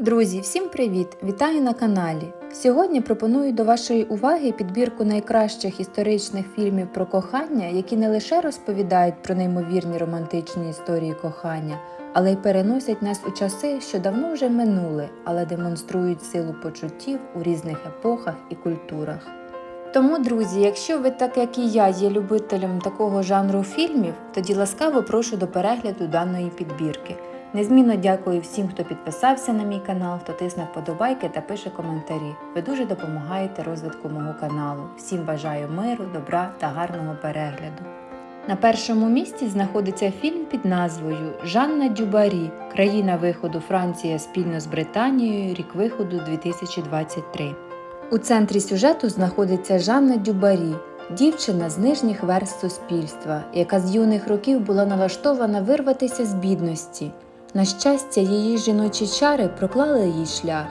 Друзі, всім привіт! Вітаю на каналі. Сьогодні пропоную до вашої уваги підбірку найкращих історичних фільмів про кохання, які не лише розповідають про неймовірні романтичні історії кохання, але й переносять нас у часи, що давно вже минули, але демонструють силу почуттів у різних епохах і культурах. Тому, друзі, якщо ви, так як і я, є любителем такого жанру фільмів, тоді ласкаво прошу до перегляду даної підбірки. Незмінно дякую всім, хто підписався на мій канал, хто тисне вподобайки та пише коментарі. Ви дуже допомагаєте розвитку мого каналу. Всім бажаю миру, добра та гарного перегляду. На першому місці знаходиться фільм під назвою Жанна Дюбарі. Країна виходу Франція спільно з Британією. Рік виходу 2023. У центрі сюжету знаходиться Жанна Дюбарі, дівчина з нижніх верст суспільства, яка з юних років була налаштована вирватися з бідності. На щастя, її жіночі чари проклали їй шлях.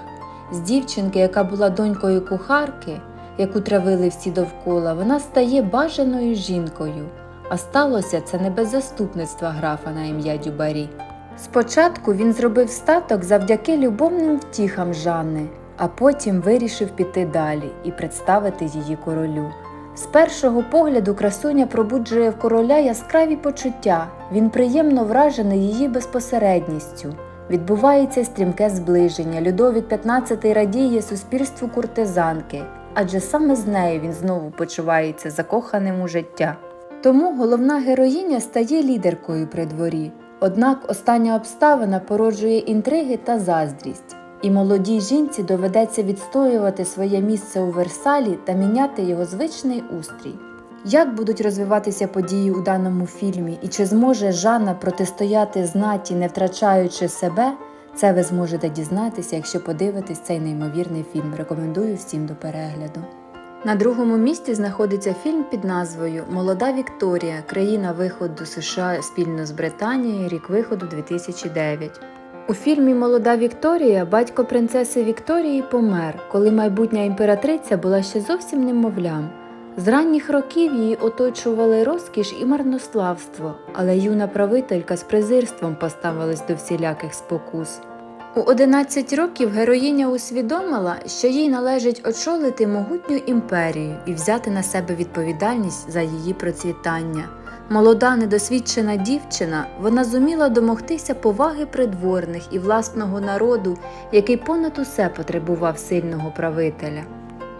З дівчинки, яка була донькою кухарки, яку травили всі довкола, вона стає бажаною жінкою. А сталося це не без заступництва графа на ім'я Дюбарі. Спочатку він зробив статок завдяки любовним втіхам Жанни, а потім вирішив піти далі і представити її королю. З першого погляду красуня пробуджує в короля яскраві почуття, він приємно вражений її безпосередністю. Відбувається стрімке зближення. Людовік XV радіє суспільству куртизанки, адже саме з нею він знову почувається закоханим у життя. Тому головна героїня стає лідеркою при дворі. Однак остання обставина породжує інтриги та заздрість, і молодій жінці доведеться відстоювати своє місце у Версалі та міняти його звичний устрій. Як будуть розвиватися події у даному фільмі і чи зможе Жанна протистояти знаті, не втрачаючи себе, це ви зможете дізнатися, якщо подивитесь цей неймовірний фільм. Рекомендую всім до перегляду. На другому місці знаходиться фільм під назвою Молода Вікторія. Країна виходу США спільно з Британією. Рік виходу 2009. У фільмі Молода Вікторія батько принцеси Вікторії помер, коли майбутня імператриця була ще зовсім немовлям. З ранніх років її оточували розкіш і марнославство, але юна правителька з презирством поставилась до всіляких спокус. У 11 років героїня усвідомила, що їй належить очолити могутню імперію і взяти на себе відповідальність за її процвітання. Молода, недосвідчена дівчина, вона зуміла домогтися поваги придворних і власного народу, який понад усе потребував сильного правителя.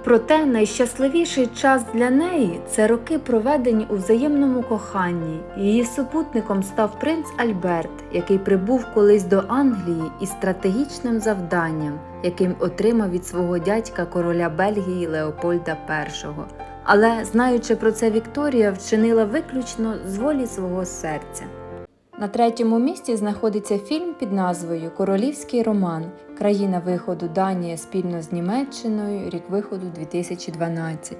Проте найщасливіший час для неї це роки, проведені у взаємному коханні. Її супутником став принц Альберт, який прибув колись до Англії із стратегічним завданням, яким отримав від свого дядька короля Бельгії Леопольда І. Але, знаючи про це, Вікторія вчинила виключно з волі свого серця. На третьому місці знаходиться фільм під назвою Королівський роман. Країна виходу Данія спільно з Німеччиною. Рік виходу 2012.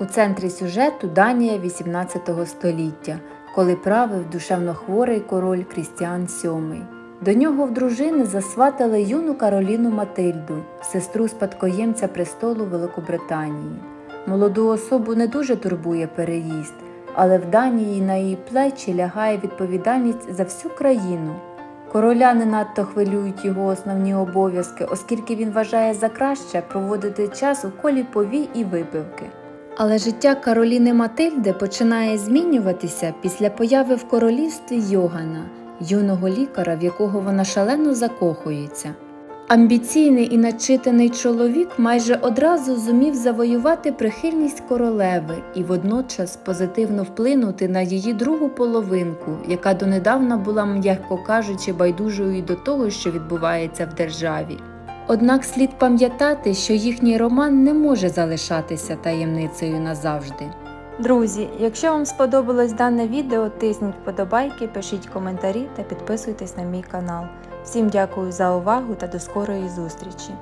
У центрі сюжету Данія 18 століття, коли правив душевнохворий король Крістіан VII. До нього в дружини засватали юну Кароліну Матильду, сестру спадкоємця престолу Великобританії. Молоду особу не дуже турбує переїзд але в Данії на її плечі лягає відповідальність за всю країну. Короля не надто хвилюють його основні обов'язки, оскільки він вважає за краще проводити час у колі повій і випивки. Але життя Кароліни Матильди починає змінюватися після появи в королівстві Йогана, юного лікаря, в якого вона шалено закохується. Амбіційний і начитаний чоловік майже одразу зумів завоювати прихильність королеви і водночас позитивно вплинути на її другу половинку, яка донедавна була, м'яко кажучи, байдужою до того, що відбувається в державі. Однак слід пам'ятати, що їхній роман не може залишатися таємницею назавжди. Друзі, якщо вам сподобалось дане відео, тисніть вподобайки, пишіть коментарі та підписуйтесь на мій канал. Всім дякую за увагу та до скорої зустрічі!